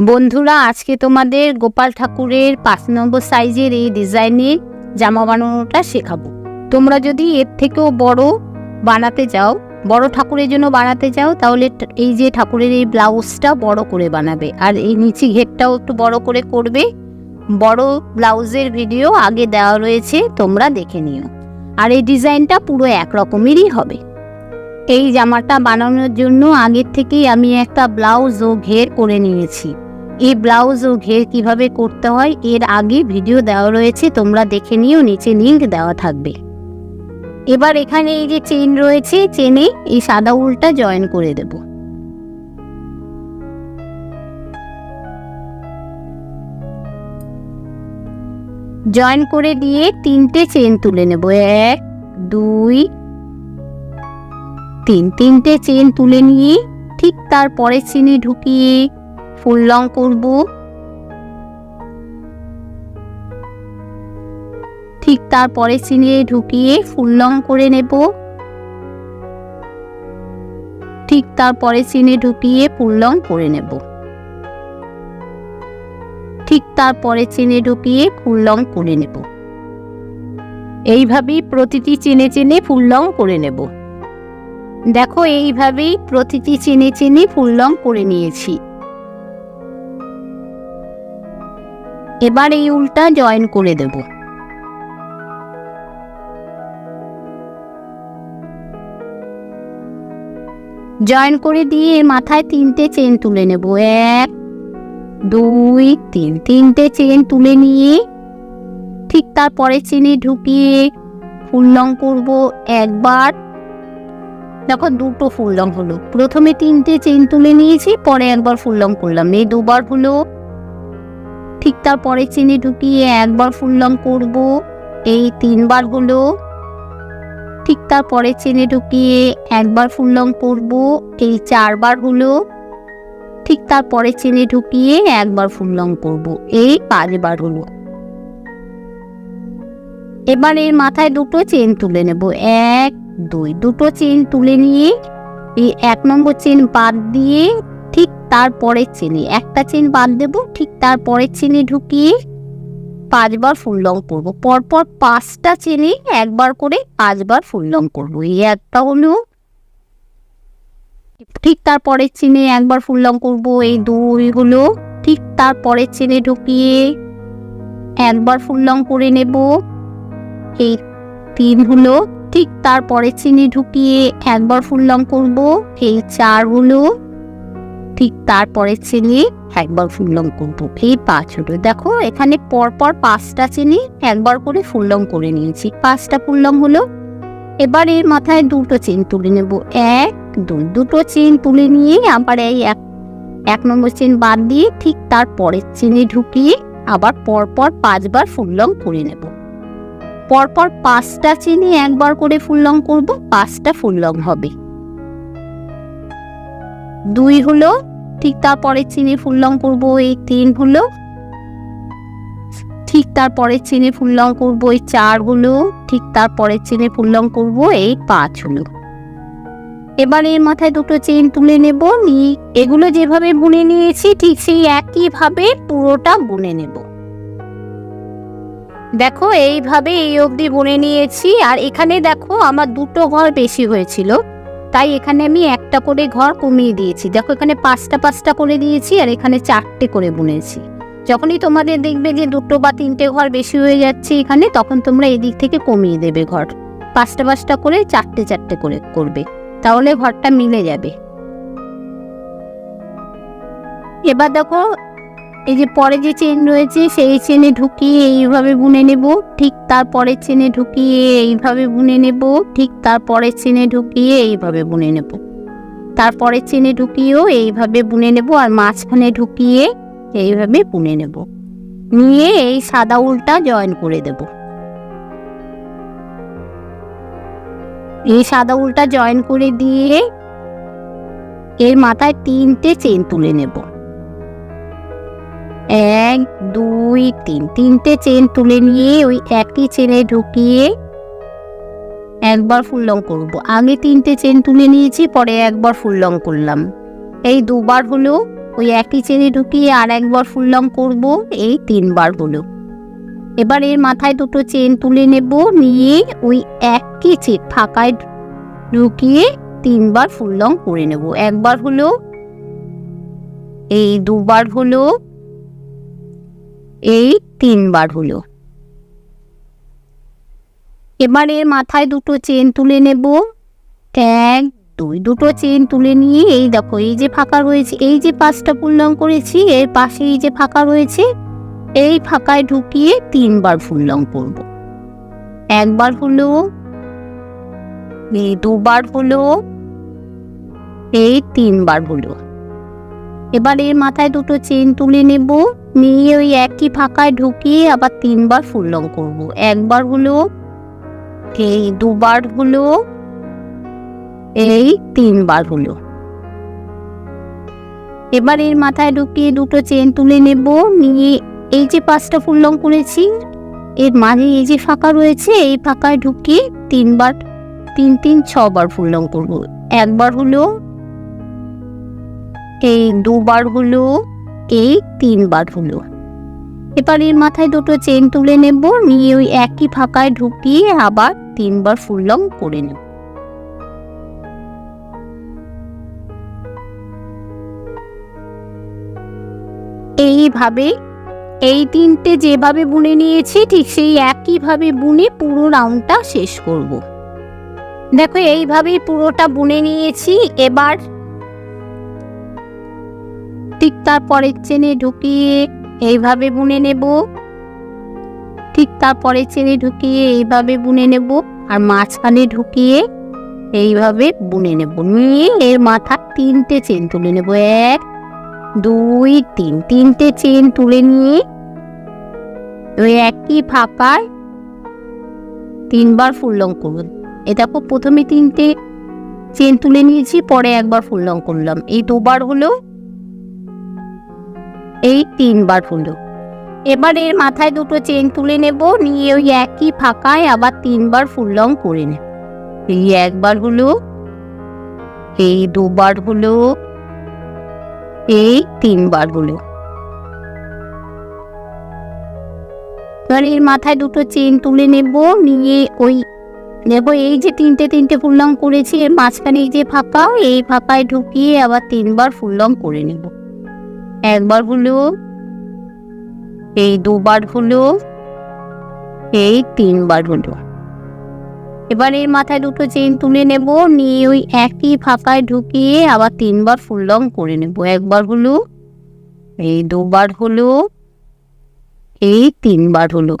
বন্ধুরা, আজকে তোমাদের গোপাল ঠাকুরের পাঁচ নম্বর সাইজের এই ডিজাইনের জামা বানানোটা শেখাবো। তোমরা যদি এর থেকেও বড় বানাতে চাও, বড় ঠাকুরের জন্য বানাতে চাও, তাহলে এই যে ঠাকুরের এই ব্লাউজটা বড় করে বানাবে। আর এই নিচে ঘেরটাও একটু বড় করে করবে। বড় ব্লাউজের ভিডিও আগে দেওয়া রয়েছে, তোমরা দেখে নিও। আর এই ডিজাইনটা পুরো এক রকমেরই হবে। এই জামাটা বানানোর জন্য আগের থেকেই আমি একটা ব্লাউজ ও ঘের করে নিয়েছি। এই ব্লাউজ ও ঘের কীভাবে করতে হয়, এর আগে ভিডিও দেওয়া রয়েছে, তোমরা দেখে নিও, নিচে লিঙ্ক দেওয়া থাকবে। এবার এখানে এই যে চেন রয়েছে চেনে এই সাদা উলটা জয়েন করে দেব। জয়েন করে দিয়ে তিনটে চেন তুলে নেব। এক, দুই, তিন। তিনটে চেন তুলে নিয়ে ঠিক তারপরে চিনি ঢুকিয়ে ফুল লং করব। ঠিক তারপরে চিনি ঢুকিয়ে ফুল লং করে নেব। ঠিক তারপরে চিনি ঢুকিয়ে ফুল লং করে নেব। ঠিক তারপরে চিনি ঢুকিয়ে ফুল লং করে নেব। এইভাবেই প্রতিটি চেনে চেনে ফুল লং করে নেব। দেখো এইভাবেই প্রতিটি চেনে চেনে ফুল লং করে নিয়েছি। এবার এই উলটা জয়েন করে দেব। জয়েন করে দিয়ে মাথায় তিনটে চেন তুলে নেব। এক, দুই, তিন। তিনটে চেন তুলে নিয়ে ঠিক তারপরে চেনে ঢুকিয়ে ফুল লং করব একবার। দেখো দুটো ফুল লং হলো। প্রথমে তিনটে চেন তুলে নিয়েছি, পরে একবার ফুল লং করলাম। এই দুবার হলো ঠিক তারপরে চেনে ঢুকিয়ে একবার ফুল লং করব, এই তিনবার হলো। ঠিক তারপরে চেনে ঢুকিয়ে একবার ফুল লং করব, এই চারবার হলো। ঠিক তারপরে চেনে ঢুকিয়ে একবার ফুল লং করব, এই পাঁচবার হলো। এবার এর মাথায় দুটো চেন তুলে নেব, এক, দুই। দুটো চেন তুলে নিয়ে এই এক নম্বর চেন বাদ দিয়ে ঠিক তারপরের চেনে। একটা চেন বাদ দেব, ঠিক তারপরের চেনে ঢুকিয়ে পাঁচবার ফুল লং করব। পরপর পাঁচটা চেনে একবার করে পাঁচবার ফুল লং করব। এই একটা হলো। ঠিক তারপরের চেনে একবার ফুল লং করব। এই দুই হলো। ঠিক তারপরের চেনে ঢুকিয়ে একবার ফুল লং করে নেব। এই তিন হলো। ঠিক তারপরে চিনি ঢুকিয়ে একবার ফুল লং করব। এই চার হলো। ঠিক তারপরে চিনি একবার ফুল লং করব। এই পাঁচ হলো দেখো এখানে পরপর পাঁচটা চিনি একবার করে ফুল লং করে নিয়েছি। পাঁচটা ফুল লং হলো, এবার এর মাথায় দুটো চেন তুলে নেব। এক, দুই, দুটো চেন তুলে নিয়ে আবার এই এক এক নম্বর চেন বাদ দিয়ে ঠিক তার পরের চেনে ঢুকিয়ে আবার পরপর পাঁচবার ফুল লং করে নেব। পরপর পাঁচটা চিনি একবার করে ফুল লং করব, পাঁচটা ফুল লং হবে। দুই হলো ঠিক তারপরে চিনি ফুল লং করব এই তিন হলো। ঠিক তারপরে চিনি ফুল লং করব এই চার হলো। ঠিক তারপরে চিনি ফুল লং করব এই পাঁচ হলো। এবার এর মাথায় দুটো চেন তুলে নেব, নিয়ে এগুলো যেভাবে বুনে নিয়েছি ঠিক সেই একইভাবে পুরোটা বুনে নেব। দেখো এইভাবে এই অবধি বুনে নিয়েছি, আর এখানে দেখো আমার দুটো ঘর বেশি হয়েছিল। তাই এখানে আমি একটা করে ঘর কমিয়ে দিয়েছি। দেখো, এখানে পাঁচটা পাঁচটা করে দিয়েছি আর এখানে চারটে করে বুনেছি। যখনই তোমাদের দেখবে যে দুটো বা তিনটে ঘর বেশি হয়ে যাচ্ছে এখানে, তখন তোমরা এদিক থেকে কমিয়ে দেবে ঘর। পাঁচটা পাঁচটা করে চারটে চারটে করে করবে। তাহলে ঘরটা মিলে যাবে। এবার দেখো এই যে পরে যে চেন রয়েছে, সেই চেনে ঢুকিয়ে এইভাবে বুনে নেব। ঠিক তারপরের চেনে ঢুকিয়ে এইভাবে বুনে নেব। ঠিক তারপরের চেনে ঢুকিয়ে এইভাবে বুনে নেব। তারপরের চেনে ঢুকিয়েও এইভাবে বুনে নেব আর মাঝখানে ঢুকিয়ে এইভাবে বুনে নেব। নিয়ে এই সাদা উলটা জয়েন করে দেব। এই সাদা উলটা জয়েন করে দিয়ে এর মাথায় তিনটে চেন তুলে নেব। এক, দুই, তিন, তিনটে চেন তুলে নিয়ে ওই একই চেনে ঢুকিয়ে একবার ফুল লং করব। আগে তিনটে চেন তুলে নিয়েছি, পরে একবার ফুল লং করলাম। এই দুবার হলো ওই একই চেনে ঢুকিয়ে আর একবার ফুল লং করব, এই তিনবার হলো। এবার এর মাথায় দুটো চেন তুলে নেব, নিয়ে ওই একই চেন ফাঁকায় ঢুকিয়ে তিনবার ফুল লং করে নেব। একবার হলো এই, দুবার হলো এই তিনবার হলো। এবার এর মাথায় দুটো চেন তুলে নেব। এক দুই দুটো চেন তুলে নিয়ে এই দেখো, এই যে ফাঁকা রয়েছে, এই যে পাঁচটা ফুললং করেছি, এর পাশে এই যে ফাঁকা রয়েছে, এই ফাঁকায় ঢুকিয়ে তিনবার ফুললং করব। একবার হলো দুবার হলো, এই তিনবার হলো। এবার এর মাথায় দুটো চেন তুলে নেব। নিয়ে ওই একই ফাঁকায় ঢুকিয়ে আবার তিনবার ফুললং করব। একবার হলো, এই দুবার হলো, এই তিনবার হলো। এবার এর মাথায় ঢুকিয়ে দুটো চেন তুলে নেব। নিয়ে এই যে পাঁচটা ফুললং করেছি, এর মাঝে এই যে ফাঁকা রয়েছে, এই ফাঁকায় ঢুকিয়ে তিনবার, তিন তিন, ছবার ফুললং করব। একবার হলো এই দুবার হলো, এই তিনবার হলো। এবার এর মাথায় দুটো চেন তুলে নেব, নিয়ে ওই একই ফাঁকায় ঢুকিয়ে আবার তিনবার ফুললং করে নেব। এইভাবে, এই তিনটে যেভাবে বুনে নিয়েছি, ঠিক সেই একইভাবে বুনে পুরো রাউন্ডটা শেষ করব। দেখো, এইভাবেই পুরোটা বুনে নিয়েছি। এবার ঠিক তারপরের চেনে ঢুকিয়ে এইভাবে বুনে নেব। ঠিক তারপরের চেনে ঢুকিয়ে এইভাবে বুনে নেব আর মাঝখানে ঢুকিয়ে এইভাবে বুনে নেব। নিয়ে এর মাথা তিনটে চেন তুলে নেব। এক, দুই, তিন, তিনটে চেন তুলে নিয়ে ওই একই ফাঁকায় তিনবার ফুল লং করব এ দেখো, প্রথমে তিনটে চেন তুলে নিয়েছি, পরে একবার ফুল লং করলাম। এই দুবার হলো এই তিনবার হলো। এবার এর মাথায় দুটো চেন তুলে নেব, নিয়ে ওই একই ফাঁকায় আবার তিনবার ফুল লং করে নেব। এই একবার হলো, এই দুবার হলো, এই তিনবার হলো। এবার এর মাথায় দুটো চেন তুলে নেব, নিয়ে ওই নেব এই যে তিনটে তিনটে ফুললং করেছি, এর মাঝখানে এই যে ফাঁকা, এই ফাঁকায় ঢুকিয়ে আবার তিনবার ফুললং করে নেব। একবার হলো এই দুবার হলো এই তিনবার হলো এবার এর মাথায় দুটো চেন তুলে নেব, নিয়ে ওই একই ফাঁকায় ঢুকিয়ে আবার তিনবার ফুল লং করে নেব। একবার হলো এই দুবার হলো এই তিনবার হলো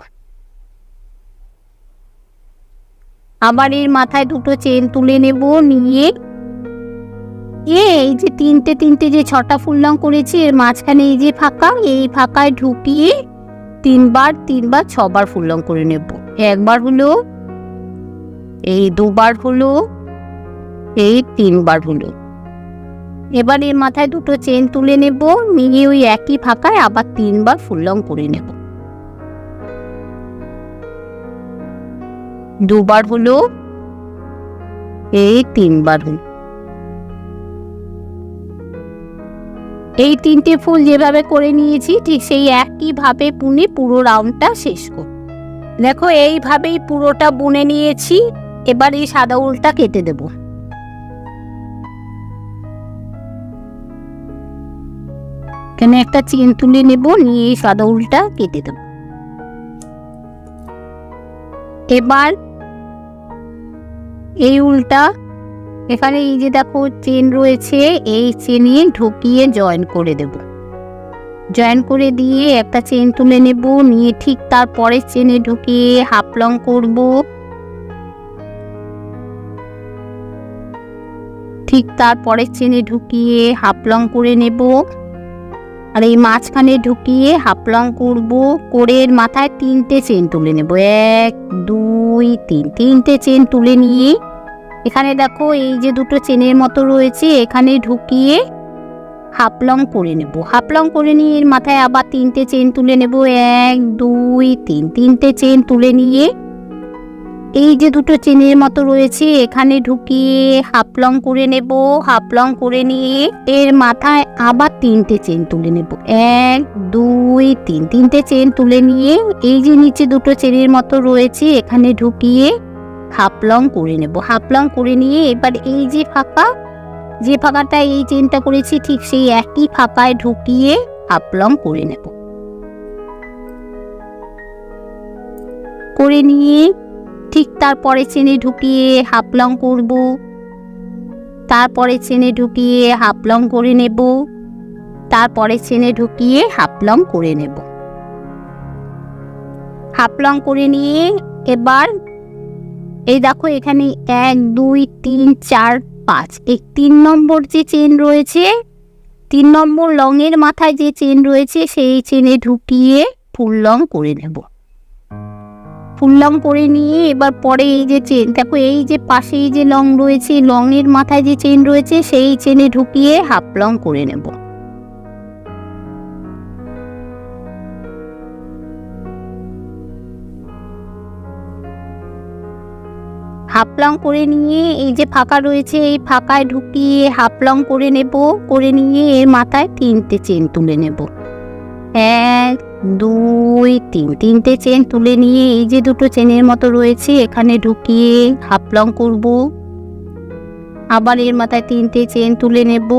আবার এর মাথায় দুটো চেন তুলে নেব, নিয়ে এই যে তিনটে তিনটে যে ছটা ফুল লং করেছি, এর মাঝখানে এই যে ফাঁকা, এই ফাঁকায় ঢুকিয়ে তিনবার তিনবার, ছবার ফুল লং করে নেব। একবার হলো, এই দুবার হলো, এই তিনবার হলো। এবার এর মাথায় দুটো চেন তুলে নেব, নিয়ে ওই একই ফাঁকায় আবার তিনবার ফুললং করে নেব। দুবার হলো, এই তিনবার হলো। এই তিনটে ফুল যেভাবে করে নিয়েছি, ঠিক সেই একইভাবে বুনে পুরো রাউন্ডটা শেষ করব দেখো, এইভাবেই পুরোটা বুনে নিয়েছি, এবার এই সাদা উলটা কেটে দেব। এখানে একটা চেন তুলে নেব, নিয়ে এই সাদা উলটা কেটে দেব। এবার এই উলটা এখানে এই যে দেখো চেন রয়েছে, এই চেনে ঢুকিয়ে জয়েন করে দেব। জয়েন করে দিয়ে একটা চেন তুলে নেব, নিয়ে ঠিক তার পরের চেনে ঢুকিয়ে হাফ লং করব। ঠিক তারপরের চেনে ঢুকিয়ে হাফলং করে নেব। আর এই মাঝখানে ঢুকিয়ে হাফলং করব, করে মাথায় তিনটে চেন তুলে নেব। এক, দুই, তিন, তিনটে চেন তুলে নিয়ে এখানে দেখো এই যে দুটো চেনের মতো রয়েছে, এখানে ঢুকিয়ে হাফলং করে নেব। হাফলং করে নিয়ে এর মাথায় আবার তিনটে চেন তুলে নেব। এক, দুই, তিন। তিনটে চেন তুলে নিয়ে এই যে দুটো চেনের মতো রয়েছে, এখানে ঢুকিয়ে হাফ লং করে নেব। হাফ লং করে নিয়ে এর মাথায় আবার তিনটে চেন তুলে নেব। এক, দুই, তিন। তিনটে চেন তুলে নিয়ে এই যে নিচে দুটো চেনের মতো রয়েছে, এখানে ঢুকিয়ে হাফ লং করে নেব। হাফ লং করে নিয়ে এবার এই যে ফাঁকা, যে ফাঁকাটা এই চেনটা করেছি, ঠিক সেই একই ফাঁকায় ঢুকিয়ে হাফ লং করে নেব। করে নিয়ে ঠিক তারপরে চেনে ঢুকিয়ে হাফ লং করব। তারপরে চেনে ঢুকিয়ে হাফ লং করে নেব। তারপরে চেনে ঢুকিয়ে হাফ লং করে নেব। হাফ লং করে নিয়ে এবার এই দেখো এখানে এক, দুই, তিন, চার, পাঁচ। এই তিন নম্বর যে চেন রয়েছে, তিন নম্বর লংয়ের মাথায় যে চেন রয়েছে, সেই চেনে ঢুকিয়ে ফুল লং করে নেব। ফুল লং করে নিয়ে এবার পরে এই যে চেন, দেখো এই যে পাশে এই যে লং রয়েছে লংয়ের মাথায় যে চেন রয়েছে, সেই চেনে ঢুকিয়ে হাফ লং করে নেব। হাফ লং করে নিয়ে এই যে ফাঁকা রয়েছে, এই ফাঁকায় ঢুকিয়ে হাফ লং করে নেব, করে নিয়ে এর মাথায় তিনটে চেন তুলে নেব। এক, দুই, তিন, তিনটে চেন তুলে নিয়ে এই যে দুটো চেনের মতো রয়েছে, এখানে ঢুকিয়ে হাফ লং করব। আবার এর মাথায় তিনটে চেন তুলে নেব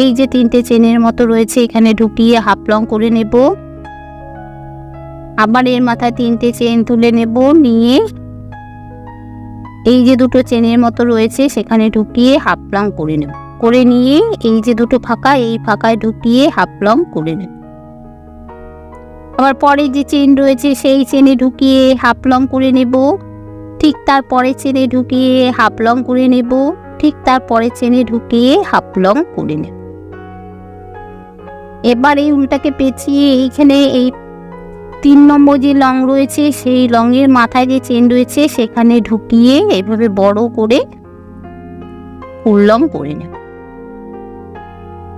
এই যে তিনটে চেনের মতো রয়েছে, এখানে ঢুকিয়ে হাফ লং করে নেব। আবার এর মাথায় তিনটে চেন তুলে নেব, নিয়ে এই যে দুটো চেনের মতো রয়েছে, সেখানে ঢুকিয়ে হাফ লং করে নেব। করে নিয়ে এই যে দুটো ফাঁকা, এই ফাঁকায় ঢুকিয়ে হাফ লং করে নেব। আবার পরে যে চেন রয়েছে, সেই চেনে ঢুকিয়ে হাফ লং করে নেব। ঠিক তার পরের চেনে ঢুকিয়ে হাফ লং করে নেব। ঠিক তার পরের চেনে ঢুকিয়ে হাফ লং করে নেব। এবার এই উল্টাকে পেঁচিয়ে এইখানে এই তিন নম্বর যে লং রয়েছে, সেই লংয়ের মাথায় যে চেন রয়েছে, সেখানে ঢুকিয়ে এভাবে বড় করে ফুল লং করে নেব।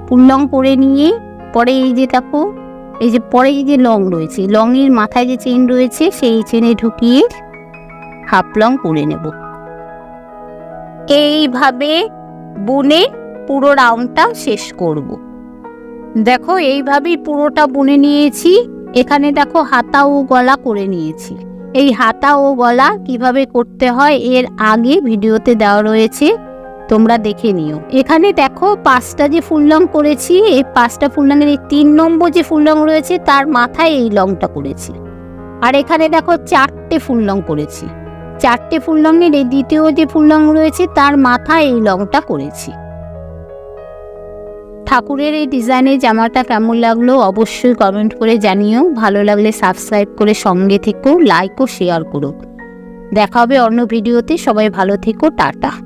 ফুল লং করে নিয়ে পরে এই যে দেখো, এই যে পরে যে লং রয়েছে, লংয়ের মাথায় যে চেন রয়েছে, সেই চেনে ঢুকিয়ে হাফ লং করে নেব। এইভাবে বুনে পুরো রাউন্ডটা শেষ করব। দেখো, এইভাবেই পুরোটা বুনে নিয়েছি। এখানে দেখো হাতা ও গলা করে নিয়েছি। এই হাতা ও গলা কীভাবে করতে হয় এর আগে ভিডিওতে দেওয়া রয়েছে, তোমরা দেখে নিও। এখানে দেখো পাঁচটা যে ফুল লং করেছি, এই পাঁচটা ফুল লংয়ের এই তিন নম্বর যে ফুল লং রয়েছে, তার মাথায় এই লংটা করেছি। আর এখানে দেখো চারটে ফুল লং করেছি। চারটে ফুল লংয়ের এই দ্বিতীয় যে ফুল লং রয়েছে, তার মাথায় এই লংটা করেছি। ঠাকুরের এই ডিজাইনের জামাটা কেমন লাগল অবশ্যই কমেন্ট করে জানিও। ভালো লাগলে সাবস্ক্রাইব করে সঙ্গে থেকো লাইক ও শেয়ার করো। দেখা হবে অন্য ভিডিওতে সবাই ভালো থেকো, টাটা।